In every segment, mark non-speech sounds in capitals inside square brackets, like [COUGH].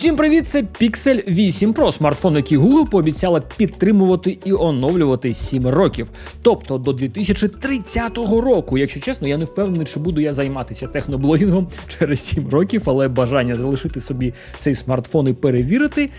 Усім привіт! Це Pixel 8 Pro, смартфон, який Google пообіцяла підтримувати і оновлювати 7 років, тобто до 2030 року. Якщо чесно, я не впевнений, чи буду я займатися техноблогінгом [LAUGHS] через 7 років, але бажання залишити собі цей смартфон і перевірити,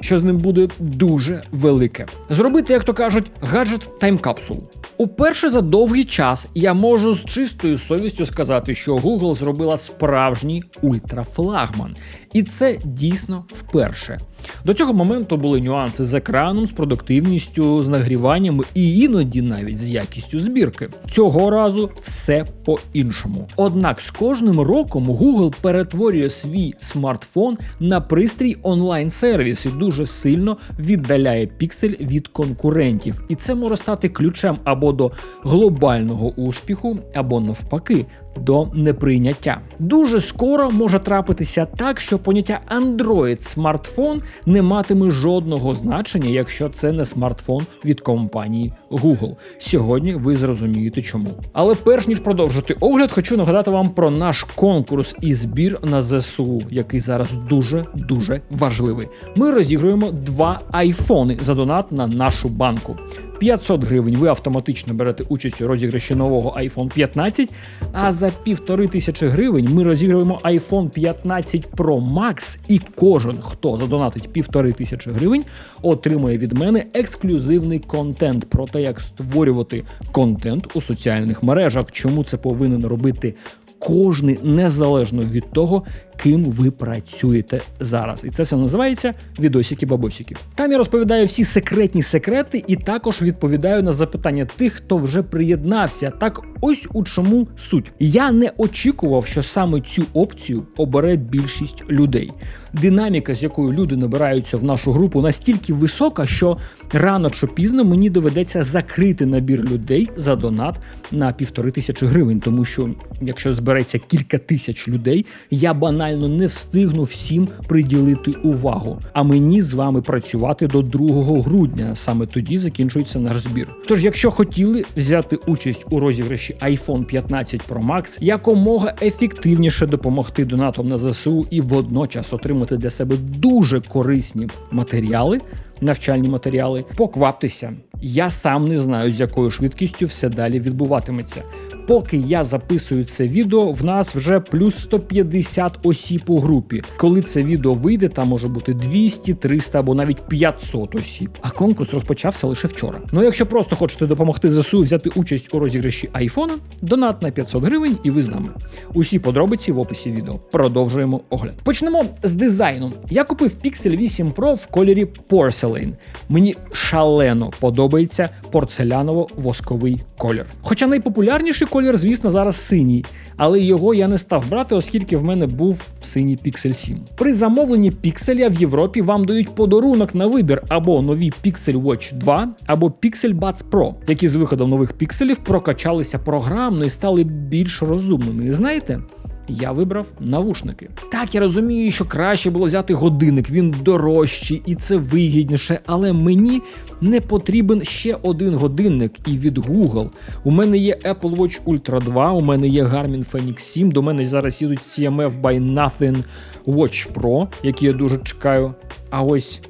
що з ним буде дуже велике. Зробити, як то кажуть, гаджет таймкапсул. Уперше за довгий час я можу з чистою совістю сказати, що Google зробила справжній ультрафлагман. І це дійсно вперше. До цього моменту були нюанси з екраном, з продуктивністю, з нагріванням і іноді навіть з якістю збірки. Цього разу все по-іншому. Однак з кожним роком Google перетворює свій смартфон на пристрій онлайн-сервіс і дуже сильно віддаляє піксель від конкурентів. І це може стати ключем або до глобального успіху, або навпаки. До неприйняття дуже скоро може трапитися так, що поняття Android смартфон не матиме жодного значення, якщо це не смартфон від компанії Google. Сьогодні ви зрозумієте чому. Але перш ніж продовжити огляд, хочу нагадати вам про наш конкурс і збір на ЗСУ, який зараз дуже дуже важливий. Ми розігруємо два айфони за донат на нашу банку. 500 гривень ви автоматично берете участь у розіграші нового iPhone 15, а за півтори тисячі гривень ми розіграємо iPhone 15 Pro Max, і кожен, хто задонатить півтори тисячі гривень, отримує від мене ексклюзивний контент про те, як створювати контент у соціальних мережах. Чому це повинен робити кожний незалежно від того, ким ви працюєте зараз. І це все називається відосики-бабосики. Там я розповідаю всі секретні секрети, і також відповідаю на запитання тих, хто вже приєднався. Так ось у чому суть. Я не очікував, що саме цю опцію обере більшість людей. Динаміка, з якою люди набираються в нашу групу, настільки висока, що рано чи пізно мені доведеться закрити набір людей за донат на півтори тисячі гривень, тому що якщо збереться кілька тисяч людей, я банально не встигну всім приділити увагу. А мені з вами працювати до 2 грудня. Саме тоді закінчується наш збір. Тож, якщо хотіли взяти участь у розіграші iPhone 15 Pro Max, якомога ефективніше допомогти донатом на ЗСУ і водночас отримати для себе дуже корисні матеріали навчальні матеріали. Покваптеся. Я сам не знаю, з якою швидкістю все далі відбуватиметься. Поки я записую це відео, в нас вже плюс 150 осіб у групі. Коли це відео вийде, там може бути 200, 300 або навіть 500 осіб. А конкурс розпочався лише вчора. Ну, якщо просто хочете допомогти ЗСУ взяти участь у розіграші айфона, донат на 500 гривень, і ви з нами. Усі подробиці в описі відео. Продовжуємо огляд. Почнемо з дизайну. Я купив Pixel 8 Pro в кольорі Porcelain. Мені шалено подобається порцеляново-восковий колір. Хоча найпопулярніший колір, звісно, зараз синій, але його я не став брати, оскільки в мене був синій Pixel 7. При замовленні пікселя в Європі вам дають подарунок на вибір або нові Pixel Watch 2, або Pixel Buds Pro, які з виходом нових пікселів прокачалися програмно і стали більш розумними. Знаєте? Я вибрав навушники. Так, я розумію, що краще було взяти годинник, він дорожчий і це вигідніше, але мені не потрібен ще один годинник і від Google. У мене є Apple Watch Ultra 2, у мене є Garmin Fenix 7, до мене зараз їдуть CMF by Nothing Watch Pro, які я дуже чекаю. А ось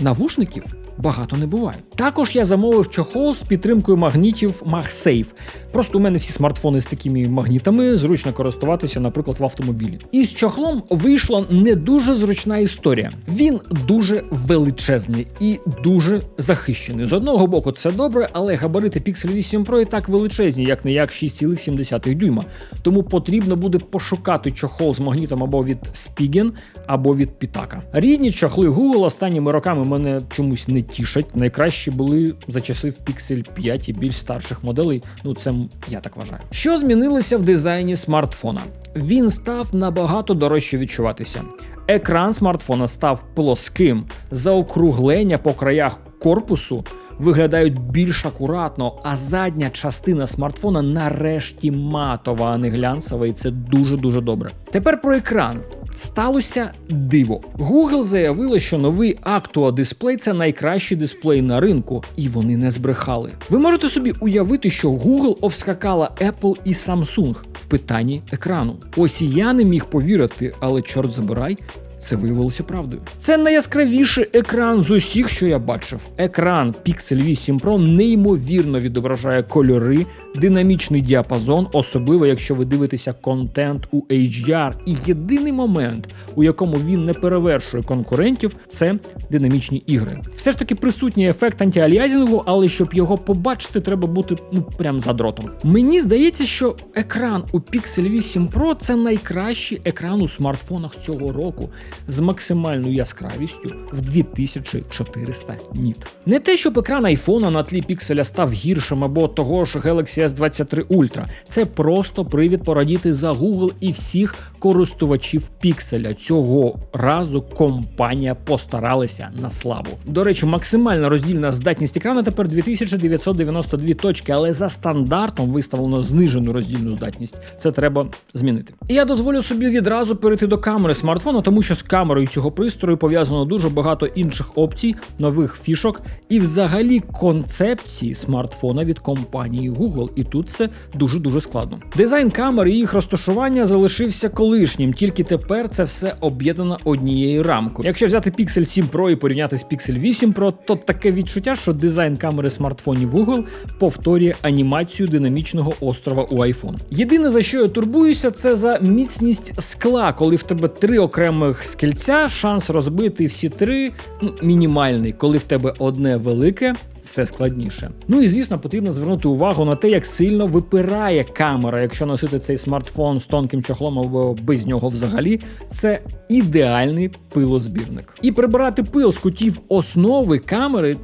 навушників багато не буває. Також я замовив чохол з підтримкою магнітів MagSafe. Просто у мене всі смартфони з такими магнітами зручно користуватися, наприклад, в автомобілі. І з чохлом вийшла не дуже зручна історія. Він дуже величезний і дуже захищений. З одного боку, це добре, але габарити Pixel 8 Pro і так величезні, як не як 6,7 дюйма. Тому потрібно буде пошукати чохол з магнітом або від Spigen, або від Pitaka. Рідні чохли Google останніми роками мене чомусь не тішать. Найкращі були за часи в Pixel 5 і більш старших моделей. Ну це я так вважаю. Що змінилося в дизайні смартфона? Він став набагато дорожче відчуватися. Екран смартфона став плоским, заокруглення по краях корпусу. Виглядають більш акуратно, а задня частина смартфона нарешті матова, а не глянцева, і це дуже дуже добре. Тепер про екран. Сталося диво. Google заявило, що новий Actua дисплей це найкращий дисплей на ринку, і вони не збрехали. Ви можете собі уявити, що Google обскакала Apple і Samsung в питанні екрану. Ось і я не міг повірити, але чорт забирай. Це виявилося правдою. Це найяскравіший екран з усіх, що я бачив. Екран Pixel 8 Pro неймовірно відображає кольори, динамічний діапазон, особливо якщо ви дивитеся контент у HDR. І єдиний момент, у якому він не перевершує конкурентів, це динамічні ігри. Все ж таки присутній ефект антиаліазінгу, але щоб його побачити, треба бути ну прям за дротом. Мені здається, що екран у Pixel 8 Pro це найкращий екран у смартфонах цього року з максимальною яскравістю в 2400 ніт. Не те, щоб екран айфона на тлі пікселя став гіршим або того ж Galaxy S23 Ultra. Це просто привід порадіти за Google і всіх користувачів пікселя. Цього разу компанія постаралася на славу. До речі, максимальна роздільна здатність екрану тепер 2992 точки, але за стандартом виставлено знижену роздільну здатність. Це треба змінити. І я дозволю собі відразу перейти до камери смартфона, тому що з камерою цього пристрою пов'язано дуже багато інших опцій, нових фішок і взагалі концепції смартфона від компанії Google. І тут це дуже дуже складно. Дизайн камери і їх розташування залишився колишнім, тільки тепер це все об'єднано однією рамкою. Якщо взяти Pixel 7 Pro і порівняти з Pixel 8 Pro, то таке відчуття, що дизайн камери смартфонів Google повторює анімацію динамічного острова у iPhone. Єдине за що я турбуюся, це за міцність скла, коли в тебе три окремих скельця, шанс розбити всі три ну, мінімальний, коли в тебе одне велике. Все складніше. Ну і звісно, потрібно звернути увагу на те, як сильно випирає камера, якщо носити цей смартфон з тонким чохлом або без нього взагалі. Це ідеальний пилозбірник. І прибирати пил з кутів основи камери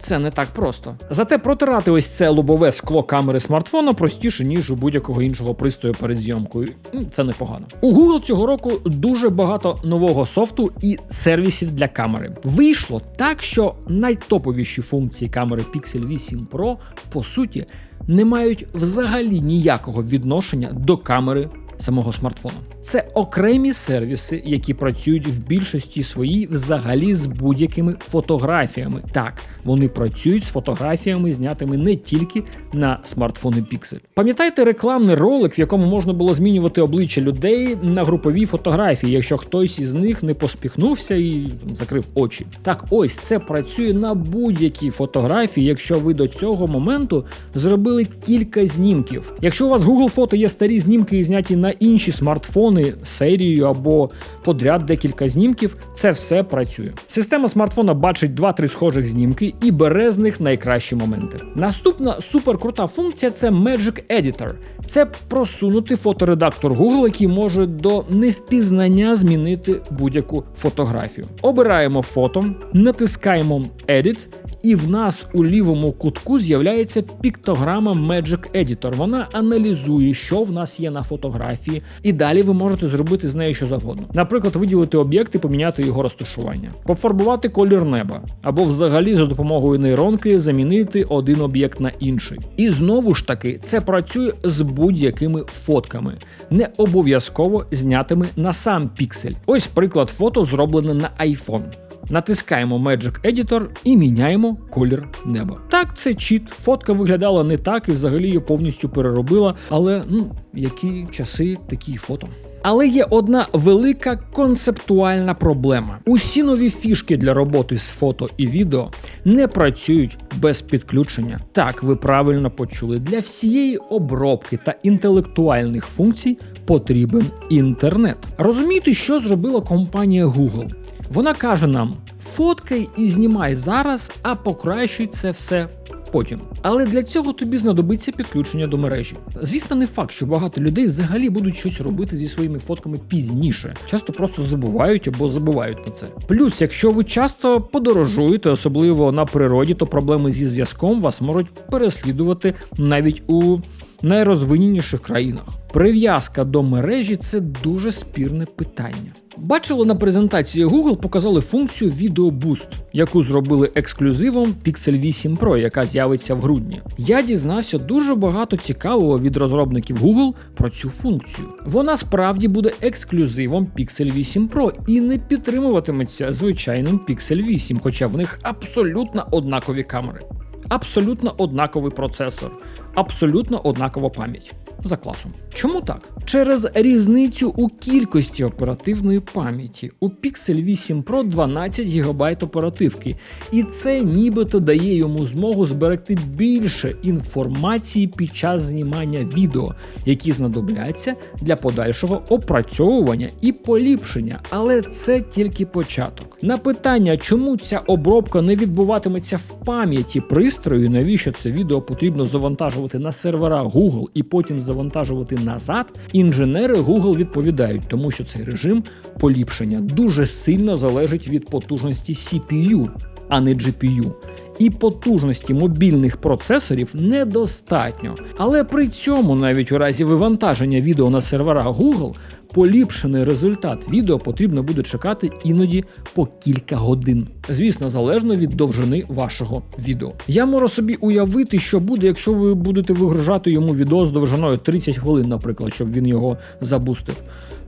це не так просто. Зате протирати ось це лобове скло камери смартфона простіше, ніж у будь-якого іншого пристрою перед зйомкою. Це непогано. У Google цього року дуже багато нового софту і сервісів для камери. Вийшло так, що найтоповіші функції камери Pixel 8 Pro по суті не мають взагалі ніякого відношення до камери самого смартфона. Це окремі сервіси, які працюють в більшості своїй взагалі з будь-якими фотографіями. Так, вони працюють з фотографіями, знятими не тільки на смартфони Pixel. Пам'ятаєте рекламний ролик, в якому можна було змінювати обличчя людей на групові фотографії, якщо хтось із них не поспіхнувся і закрив очі. Так, ось це працює на будь-якій фотографії, якщо ви до цього моменту зробили кілька знімків. Якщо у вас Google фото є старі знімки, зняті на інші смартфони серією або подряд декілька знімків, це все працює. Система смартфона бачить 2-3 схожих знімки і бере з них найкращі моменти. Наступна суперкрута функція це Magic Editor. Це просунутий фоторедактор Google, який може до невпізнання змінити будь-яку фотографію. Обираємо фото, натискаємо Edit, і в нас у лівому кутку з'являється піктограма Magic Editor. Вона аналізує, що в нас є на фотографії, і далі ви можете зробити з нею що завгодно. Наприклад, виділити об'єкт і поміняти його розташування, пофарбувати колір неба, або взагалі за допомогою нейронки замінити один об'єкт на інший. І знову ж таки, це працює з будь-якими фотками, не обов'язково знятими на сам піксель. Ось приклад фото зроблене на iPhone. Натискаємо Magic Editor і міняємо колір неба. Так, це чіт. Фотка виглядала не так і взагалі її повністю переробила. Але ну які часи, такі фото. Але є одна велика концептуальна проблема: усі нові фішки для роботи з фото і відео не працюють без підключення. Так, ви правильно почули, для всієї обробки та інтелектуальних функцій потрібен інтернет. Розумієте, що зробила компанія Google? Вона каже нам: фоткай і знімай зараз, а покращуй це все потім. Але для цього тобі знадобиться підключення до мережі. Звісно, не факт, що багато людей взагалі будуть щось робити зі своїми фотками пізніше. Часто просто забувають або забувають на це. Плюс, якщо ви часто подорожуєте, особливо на природі, то проблеми зі зв'язком вас можуть переслідувати навіть у найрозвиненіших країнах. Прив'язка до мережі це дуже спірне питання. Бачили на презентації Google, показали функцію Video Boost, яку зробили ексклюзивом Pixel 8 Pro, яка з'явиться в грудні. Я дізнався дуже багато цікавого від розробників Google про цю функцію. Вона справді буде ексклюзивом Pixel 8 Pro і не підтримуватиметься звичайним Pixel 8, хоча в них абсолютно однакові камери, абсолютно однаковий процесор, абсолютно однакова пам'ять. За класом. Чому так? Через різницю у кількості оперативної пам'яті. У Pixel 8 Pro 12 ГБ оперативки, і це нібито дає йому змогу зберегти більше інформації під час знімання відео, які знадобляться для подальшого опрацьовування і поліпшення. Але це тільки початок. На питання, чому ця обробка не відбуватиметься в пам'яті пристрою, навіщо це відео потрібно завантажувати на сервера Google і потім завантажувати назад, інженери Google відповідають, тому що цей режим поліпшення дуже сильно залежить від потужності CPU, а не GPU. І потужності мобільних процесорів недостатньо. Але при цьому, навіть у разі вивантаження відео на сервера Google, поліпшений результат відео потрібно буде чекати іноді по кілька годин. Звісно, залежно від довжини вашого відео. Я можу собі уявити, що буде, якщо ви будете вигружати йому відео з довжиною 30 хвилин, наприклад, щоб він його забустив.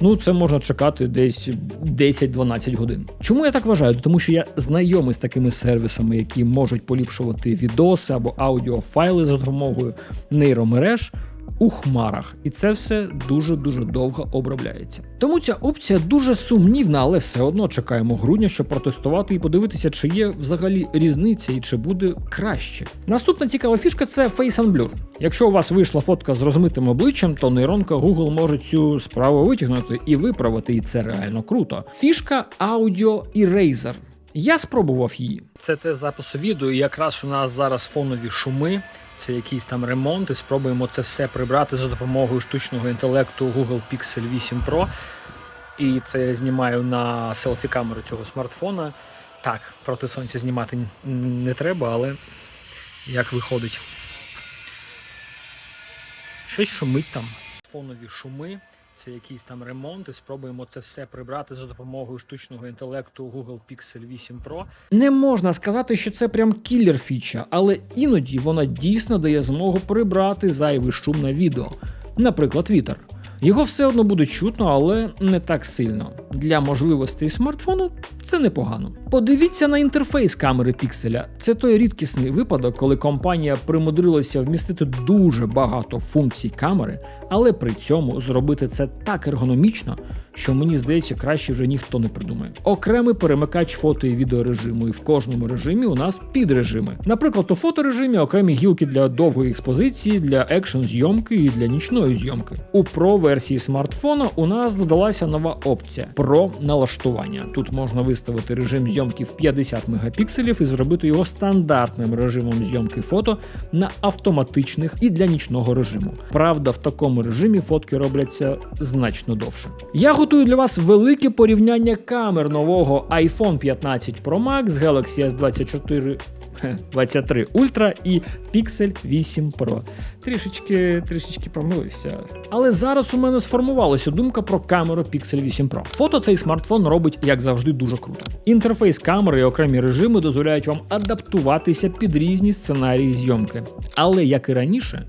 Ну, це можна чекати десь 10-12 годин. Чому я так вважаю? Тому що я знайомий з такими сервісами, які можуть поліпшувати відоси або аудіофайли за допомогою нейромереж у хмарах, і це все дуже дуже довго обробляється. Тому ця опція дуже сумнівна, але все одно чекаємо грудня, щоб протестувати і подивитися, чи є взагалі різниця і чи буде краще. Наступна цікава фішка це Face Unblur. Якщо у вас вийшла фотка з розмитим обличчям, то нейронка Google може цю справу витягнути і виправити, і це реально круто. Фішка Audio Eraser. Я спробував її. Це те запису відео. і Якраз у нас зараз фонові шуми це якийсь там ремонт, і спробуємо це все прибрати за допомогою штучного інтелекту Google Pixel 8 Pro. І це я знімаю на селфі-камеру цього смартфона. Так, проти сонця знімати не треба, але як виходить. Щось шумить там. Фонові шуми. Це якийсь там ремонт, і спробуємо це все прибрати за допомогою штучного інтелекту Google Pixel 8 Pro. Не можна сказати, що це прям кілер фіча, але іноді вона дійсно дає змогу прибрати зайвий шум на відео, наприклад, вітер. Його все одно буде чутно, але не так сильно. Для можливостей смартфону це непогано. Подивіться на інтерфейс камери пікселя. Це той рідкісний випадок, коли компанія примудрилася вмістити дуже багато функцій камери, але при цьому зробити це так ергономічно, що мені здається, краще вже ніхто не придумає. Окремий перемикач фото і відеорежиму, і в кожному режимі у нас підрежими. Наприклад, у фоторежимі окремі гілки для довгої експозиції, для екшн зйомки і для нічної зйомки. У Pro версії смартфона у нас додалася нова опція про налаштування. Тут можна виставити режим зйомки в 50 мегапікселів і зробити його стандартним режимом зйомки фото на автоматичних і для нічного режиму. Правда, в такому режимі фотки робляться значно довше. Я готую для вас велике порівняння камер нового iPhone 15 Pro Max, Galaxy S24 23 [LAUGHS] Ultra і Pixel 8 Pro. Трішечки трішечки помилився. Але зараз у мене сформувалася думка про камеру Pixel 8 Pro. Фото цей смартфон робить, як завжди, дуже круто. Інтерфейс камери і окремі режими дозволяють вам адаптуватися під різні сценарії зйомки. Але як і раніше.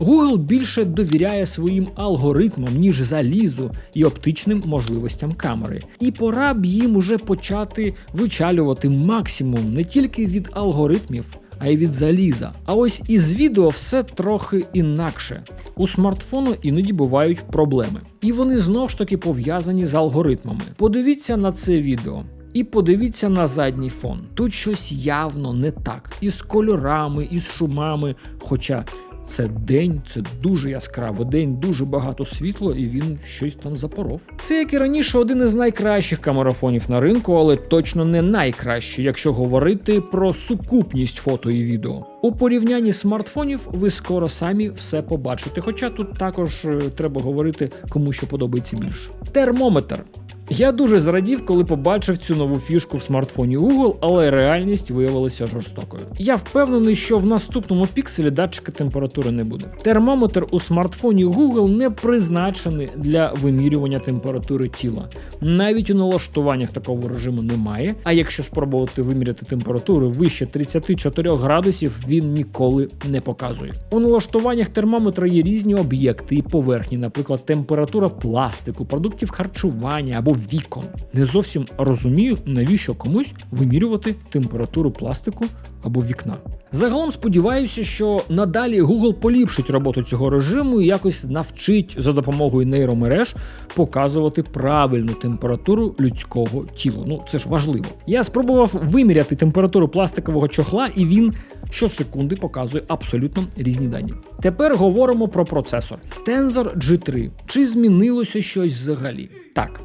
Google більше довіряє своїм алгоритмам, ніж залізу і оптичним можливостям камери. І пора б їм уже почати вичалювати максимум не тільки від алгоритмів. А й від заліза. А ось із відео все трохи інакше. У смартфону іноді бувають проблеми. І вони знову ж таки пов'язані з алгоритмами. Подивіться на це відео. І подивіться на задній фон. Тут щось явно не так. Із кольорами, із шумами. Хоча це день, це дуже яскравий день, дуже багато світла, і він щось там запоров. Це як і раніше один із найкращих камерафонів на ринку, але точно не найкращий, якщо говорити про сукупність фото і відео. У порівнянні смартфонів ви скоро самі все побачите. Хоча тут також е, треба говорити, кому що подобається більше. Термометр. Я дуже зрадів, коли побачив цю нову фішку в смартфоні Google, але реальність виявилася жорстокою. Я впевнений, що в наступному пікселі датчика температури не буде. Термометр у смартфоні Google не призначений для вимірювання температури тіла. Навіть у налаштуваннях такого режиму немає. А якщо спробувати виміряти температуру вище 34 градусів, він ніколи не показує. У налаштуваннях термометра є різні об'єкти і поверхні, наприклад, температура пластику, продуктів харчування або вікон. Не зовсім розумію, навіщо комусь вимірювати температуру пластику або вікна. Загалом сподіваюся, що надалі Google поліпшить роботу цього режиму і якось навчить за допомогою нейромереж показувати правильну температуру людського тіла. Ну це ж важливо. Я спробував виміряти температуру пластикового чохла, і він щосекунди показує абсолютно різні дані. Тепер говоримо про процесор Tensor G3. Чи змінилося щось взагалі? Так.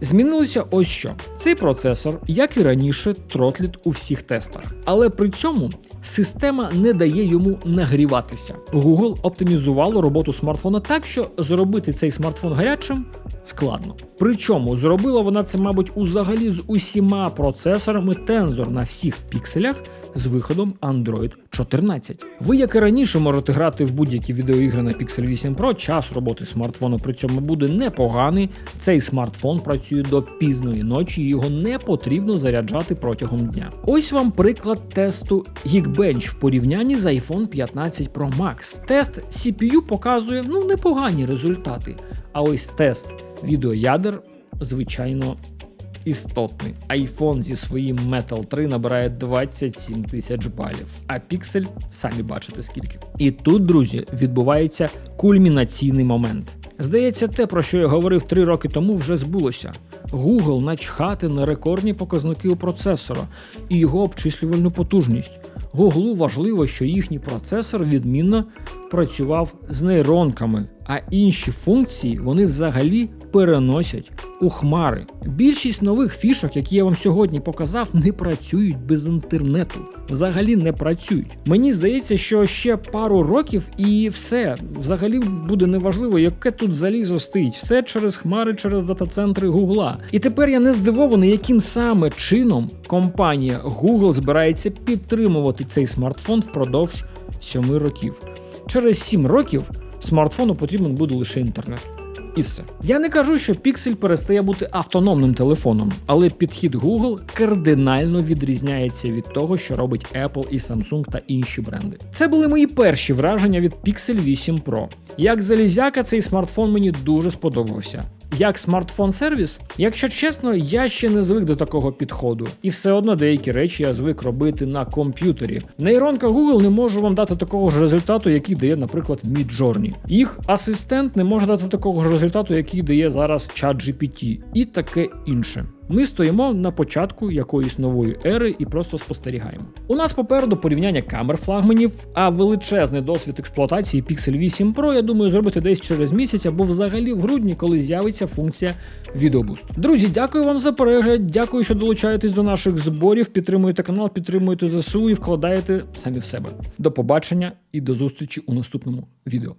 Змінилося ось що. Цей процесор, як і раніше, тротліт у всіх тестах. Але при цьому система не дає йому нагріватися. Google оптимізувало роботу смартфона так, що зробити цей смартфон гарячим складно. Причому зробила вона це, мабуть, узагалі з усіма процесорами Tensor на всіх пікселях з виходом Android 14. Ви, як і раніше, можете грати в будь-які відеоігри на Pixel 8 Pro. Час роботи смартфону при цьому буде непоганий. Цей смартфон працює до пізної ночі, і його не потрібно заряджати протягом дня. Ось вам приклад тесту Geekbench в порівнянні з iPhone 15 Pro Max. Тест CPU показує ну непогані результати. А ось тест відеоядер, звичайно, істотний. iPhone зі своїм Metal 3 набирає 27 тисяч балів, а Pixel самі бачите скільки. І тут, друзі, відбувається кульмінаційний момент. Здається, те, про що я говорив 3 роки тому, вже збулося. Google начхати на рекордні показники у процесора і його обчислювальну потужність. Google важливо, що їхній процесор відмінно працював з нейронками, а інші функції вони взагалі переносять у хмари. Більшість нових фішок, які я вам сьогодні показав, не працюють без інтернету. Взагалі не працюють. Мені здається, що ще пару років і все. Взагалі буде неважливо, яке тут залізо стоїть. Все через хмари, через дата-центри Гугла. І тепер я не здивований, яким саме чином компанія Google збирається підтримувати цей смартфон впродовж 7 років. Через 7 років смартфону потрібен буде лише інтернет. І все. Я не кажу, що Pixel перестає бути автономним телефоном, але підхід Google кардинально відрізняється від того, що робить Apple і Samsung та інші бренди. Це були мої перші враження від Pixel 8 Pro. Як залізяка, цей смартфон мені дуже сподобався. Як смартфон-сервіс, якщо чесно, я ще не звик до такого підходу, і все одно деякі речі я звик робити на комп'ютері. Нейронка Google не може вам дати такого ж результату, який дає, наприклад, Midjourney. Їх асистент не може дати такого ж результату, який дає зараз ChatGPT, і таке інше. Ми стоїмо на початку якоїсь нової ери і просто спостерігаємо. У нас попереду порівняння камер флагманів, а величезний досвід експлуатації Pixel 8 Pro, я думаю, зробити десь через місяць або взагалі в грудні, коли з'явиться функція відеобуст. Друзі, дякую вам за перегляд. Дякую, що долучаєтесь до наших зборів. Підтримуєте канал, підтримуєте ЗСУ і вкладаєте самі в себе. До побачення і до зустрічі у наступному відео.